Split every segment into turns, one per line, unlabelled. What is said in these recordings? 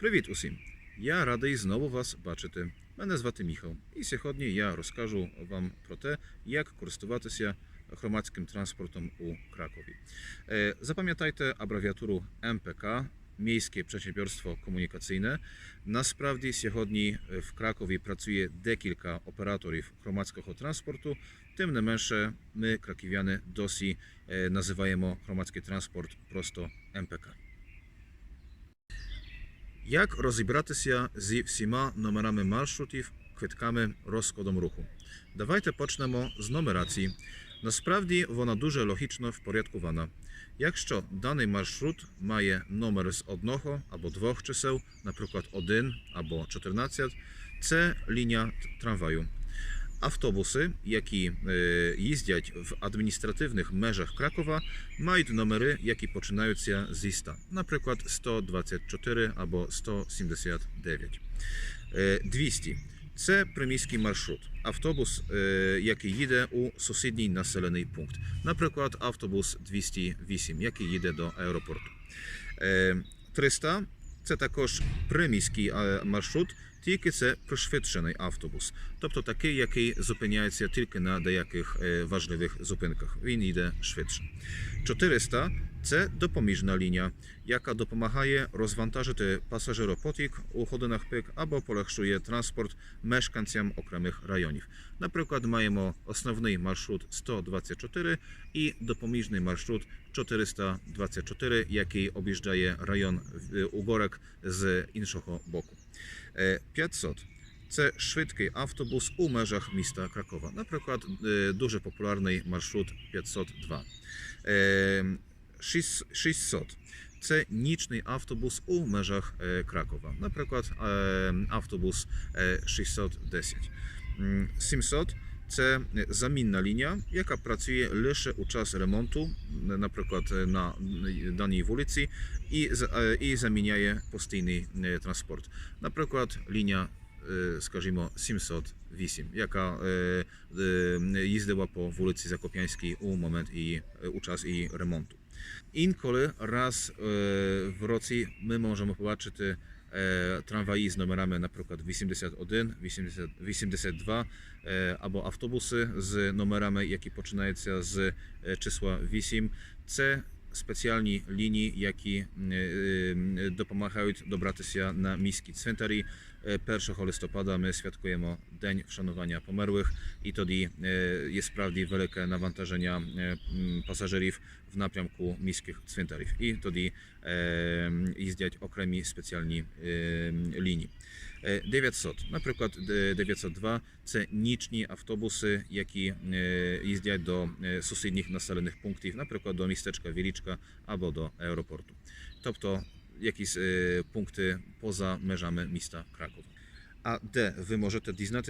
Привіт усім! Я радий знову вас бачити. Мене звати Міхал, і сьогодні я розкажу вам про те, як користуватися громадським транспортом у Кракові. Запам'ятайте абревіатуру МПК. Miejskie Przedsiębiorstwo Komunikacyjne. Насправді сьогодні в Кракові працює декілька операторів громадського транспорту. Тим не менше, ми, краків'яни, досі називаємо громадський транспорт просто МПК. Як розібратися зі всіма номерами маршрутів, квитками, розкладом руху? Давайте почнемо з нумерації. Насправді вона дуже логічно впорядкована. Якщо даний маршрут має номер з одного або двох чисел, наприклад 1 або 14, це лінія трамваю. Автобуси, які е, їздять в адміністративних межах Кракова, мають номери, які починаються зі 100, наприклад 124 або 179. Е, 200 це приміський маршрут. Автобус, е, який їде у сусідній населений пункт. Наприклад, автобус 208, який їде до аеропорту. Е, 300 це також приміський е, маршрут, тільки це пришвидшений автобус, тобто такий, який зупиняється тільки на деяких важливих зупинках. Він йде швидше. 400 це допоміжна лінія, яка допомагає розвантажити пасажиропотік у ходинах пик або полегшує транспорт мешканцям окремих районів. Наприклад, маємо основний маршрут 124 і допоміжний маршрут 424, який об'їжджає район угорок з іншого боку. Е, 500 це швидкий автобус у межах міста Кракова. Наприклад, е, дуже популярний маршрут 502. Е, 600 це нічний автобус у межах е, Кракова. Наприклад, е, автобус е, 610. 700 C zaminna linia, jaka pracuje lepsze u czas remontu, na przykład na danej ulicy i, e, i zamienia postyjny e, transport. Na przykład linia e, skażimo 708, jaka e, e, jeździła po ulicy Zakopiańskiej u moment i u czas i remontu. Inkole raz w roku my możemy zobaczyć E, tramwaji z numerami np. 81, 80, 82 albo autobusy z numerami, jakie poczynają z e, czysła 8. C specjalni linii, jakie mm, e, dopomagają dobrać się na miski cmentarze 1 listopada my świadkujemy Dzień Wszanowania Pomerłych i wtedy jest wprawdzie wielkie nawantażenia e, pasażerów w naprzemku miejskich cmentarzy i wtedy jeździć okremi specjalni e, linii. E, 900, na przykład 902, to niczni autobusy, jakie jeździą do sąsiednich naselennych punktów, na przykład do miasteczka Wieliczka albo do aeroportu. Тобто jakieś e, punkty poza meżami miasta Kraków. A D, wy możecie diznać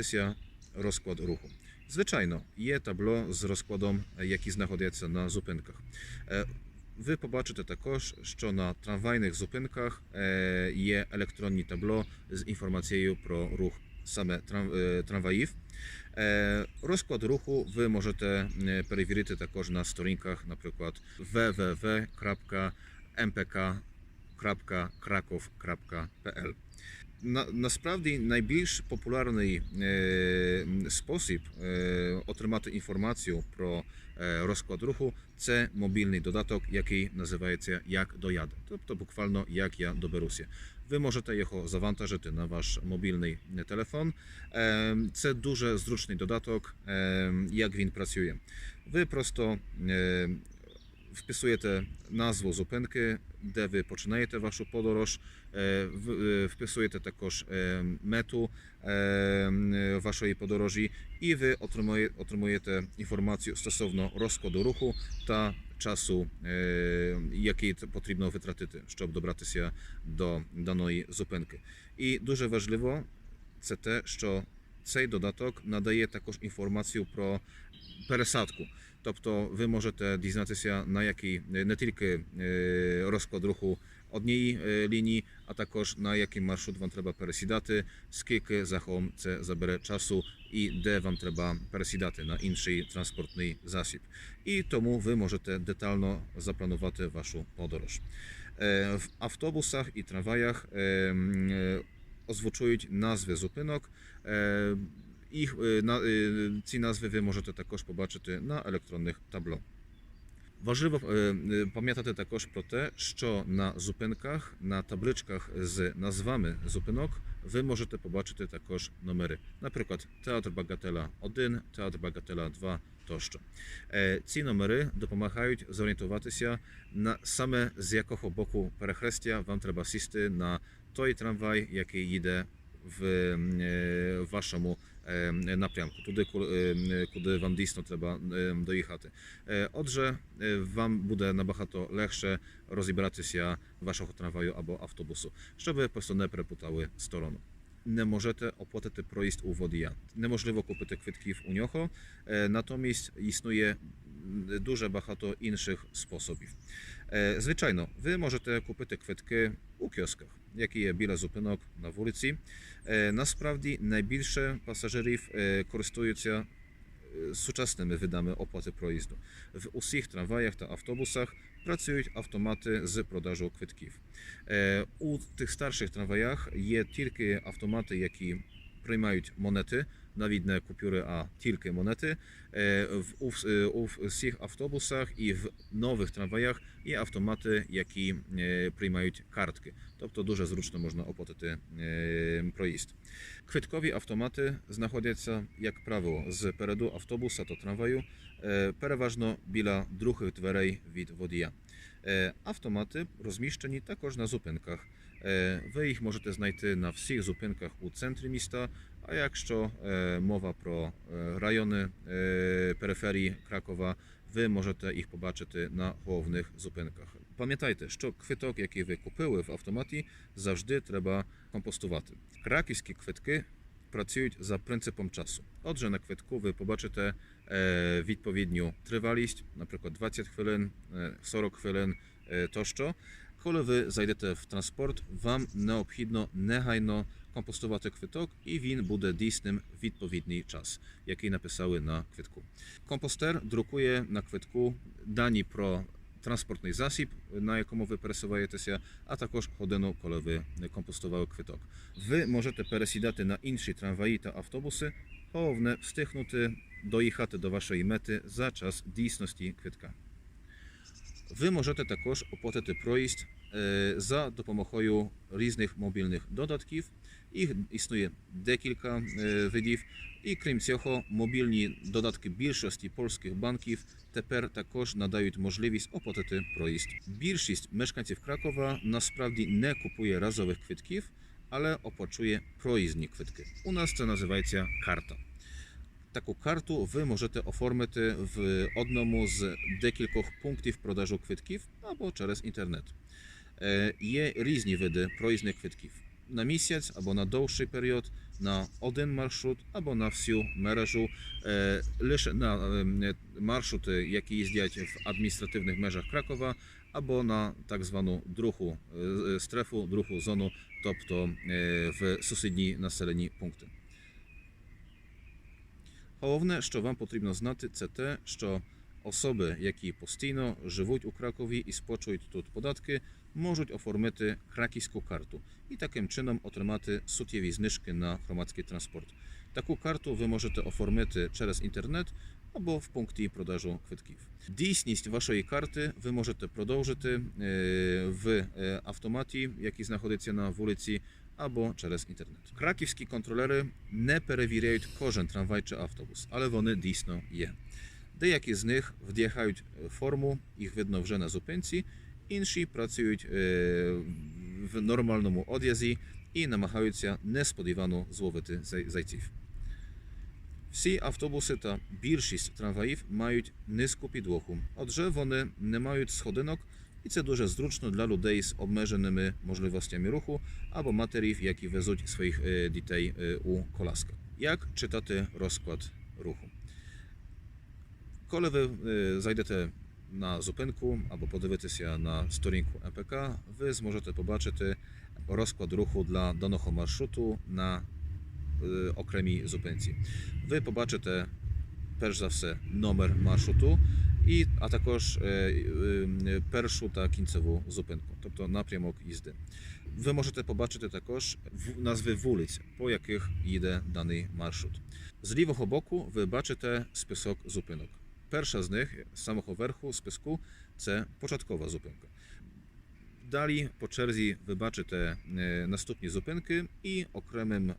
rozkład ruchu. Zwyczajno, je tablo z rozkładem, e, jaki znajduje się na zupynkach. E, wy zobaczycie też, że na tramwajnych zupynkach e, je elektronne tablo z informacją pro ruch same tramwajów. Rozkład ruchu wy możecie sprawdzić e, także na stronkach, na przykład www.mpk www.mpk.krakow.pl. На, насправді найбільш популярний е, спосіб е, отримати інформацію про е, розклад руху це мобільний додаток, який називається Як дояде, тобто буквально як я доберуся. Ви можете його завантажити на ваш мобільний е, телефон. Е, Це дуже зручний додаток, е, як він працює. Ви просто е, wpisuje te wpisujete nazwę zupynki, gdzie wy poczynajecie waszą podróż, e, e, wpisujecie także metu e, waszej podróży i wy otrzymujecie informację stosowno rozkładu ruchu ta czasu, jaki potrzebno wytratyty, żeby dobrać się do danej zupynki. I duże ważliwe, to te, że ten dodatek nadaje także informację pro peresadku. Тобто ви можете дізнатися, на який е, не тільки е, розклад руху однієї е, лінії, а також на який маршрут вам треба пересідати, скільки загалом це забере часу і де вам треба пересідати на інший транспортний засіб. І тому ви можете детально запланувати вашу подорож. В автобусах і трамваях е, м, е, озвучують назви зупинок. ich y, y, ci nazwy wy możecie також побачити y, na elektronnych tablo. Ważliwo pamiętacie також pro te, że na zupynkach, na tabliczkach z nazwami zupynok, wy możecie zobaczyć także numery. Na przykład Teatr Bagatela 1, Teatr Bagatela 2, to co. Ci numery pomagają zorientować się na same z jakiego boku perechrestia wam trzeba sisty na toj tramwaj, jaki idzie w e, waszemu napiamku, tudy, kudy e, wam disno trzeba e, dojechać. Odże wam będzie na bahato lepsze rozbierać się waszego tramwaju albo autobusu, żeby po prostu nie preputały stronu. Nie możecie opłacić projazd u wodia. Niemożliwe kupić kwitki w Unioho, natomiast istnieje duże bahato innych sposobów. Zwyczajno, wy możecie kupić kwitki u kioskach jaki je bilet zupynok na ulicy. E, Nasprawdy najbliższe pasażerów e, korzystają z e, uczestnymi wydami opłaty projazdu. W usich tramwajach i autobusach pracują automaty z sprzedażą kwitków. E, u tych starszych tramwajach jest tylko automaty, jakie przyjmują monety, na widne kupiury, a tylko monety. E, w, w, e, w swoich autobusach i w nowych tramwajach i automaty, jakie przyjmują kartki. To, to duże zruczne można opłatyć e, projist. Kwitkowi automaty znajdują się, jak prawo, z peredu autobusa do tramwaju, przeważnie bila drugich drzwi od wodia. Automaty rozmieszczeni także na zupękach. E, wy ich możecie znajty na wszystkich zupynkach u centry miasta, a jak jeszcze mowa pro e, rajony e, peryferii Krakowa, wy możecie ich zobaczyć na głównych zupynkach. Pamiętajcie, że kwitok, jaki wy kupiły w automatii, zawsze trzeba kompostować. Krakowskie kwitki pracują za pryncypem czasu. Odże na kwitku wy zobaczycie w odpowiednią trwalność, na przykład 20 chwilin, 40 chwilin, to kolowy zajdete w transport wam neobhidno nehajno kompostowate kwytok i win bude disnym w odpowiedni czas, jaki napisały na kwytku. Komposter drukuje na kwytku dani pro transportny zasip, na jakomu wy presowajete się, a także chodeno kolowy kompostowały kwytok. Wy możecie presidać na inszy tramwaj ta autobusy, połowne wstychnuty dojechać do waszej mety za czas disności kwytka. Ви можете також оплатити проїзд е, за допомогою різних мобільних додатків. Їх існує декілька е, видів. І крім цього, мобільні додатки більшості польських банків тепер також надають можливість оплатити проїзд. Більшість мешканців Кракова насправді не купує разових квитків, але оплачує проїздні квитки. У нас це називається карта. Таку карту ви можете оформити в одному з декількох пунктів продажу квитків або через інтернет. Е, Є різні види проїзних квитків на місяць або на довший період, на один маршрут або на всю мережу. Е, Лише на е, маршрути, які їздять в адміністративних межах Кракова, або на так звану другу стрефу, другу зону, тобто в сусідні населені пункти. Головне, що вам потрібно знати, це те, що особи, які постійно живуть у Кракові і сплачують тут податки, можуть оформити краківську карту і таким чином отримати суттєві знижки на громадський транспорт. Таку карту ви можете оформити через інтернет або в пункті продажу квитків. Дійсність вашої карти ви можете продовжити е, в е, автоматі, який знаходиться на вулиці, albo przez internet. Krakiewski kontrolery nie perewirują korzen tramwaj czy autobus, ale one disno je. De z nich wdjechają formu ich wydnowrze na zupęcji, inni pracują e, w normalnym odjazdzie i namachają się niespodziewaną złowety zajciw. Wszyscy autobusy ta większość tramwajów mają nisku podłochu, odże one nie mają schodynok, i co дуже зручно для людей з обмеженими можливостями руху або матерів, які везуть своїх дітей у колясках. Jak czytaty rozkład ruchu? Коли ви зайдете на зупинку або подивитися на сторінку МПК, ви зможете побачити розклад руху для даного маршруту на окремій зупинці. Ви побачите перш за все номер маршруту, і а також першу та кінцеву зупинку, тобто напрямок їзди. Ви можете побачити також назви вулиць, по яких їде даний маршрут. З лівого боку ви бачите список зупинок. Перша з них з самого верху списку це початкова зупинка. Далі по черзі ви бачите наступні зупинки і окремим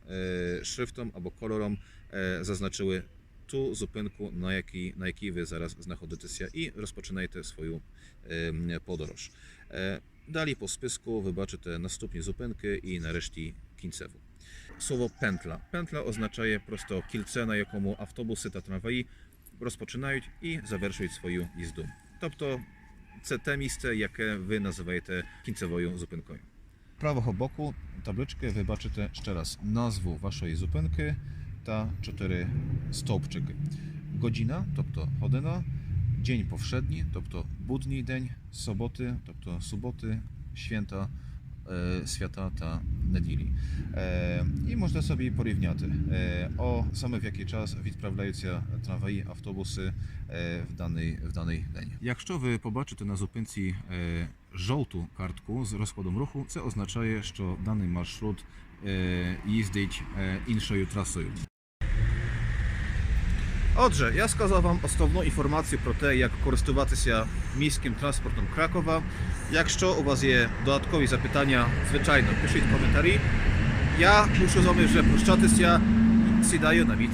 шрифтом або кольором заznaczyły tu zupynku, e, na jakiej, na jakiej Wy zaraz znajdujecie się i rozpoczynajcie swoją podróż. Dali po spysku wybaczycie następnie zupynkę i nareszcie Kincewu. Słowo pętla. Pętla oznacza prosto kilce, na jakomu autobusy ta tramwaji rozpoczynają i zawieszają swoją jazdę. Тобто це те місце, яке ви називаєте кінцевою зупинкою. Правого боку таблички ви бачите ще раз назву вашої ta cztery stopczyk. Godzina, тобто година, dzień powszedni, тобто budni dzień, soboty, тобто soboty, święta, e, świata ta неділі. E, I można sobie porównywać e, o same w jaki czas odprawiają się tramwaje, autobusy w danej, w danej dzień. Якщо ви побачите на зупинці żółtą kartkę z rozkładem ruchu, co oznacza, że dany marszrut jeździć inszą trasą. Odrze, ja skazałam Wam osobną informację pro te, jak korzystywacie się miejskim transportem Krakowa. Jak jeszcze u Was je dodatkowe zapytania, zwyczajne, piszcie w komentarzach. Ja muszę zrozumieć, że puszczacie się, się daje na mi.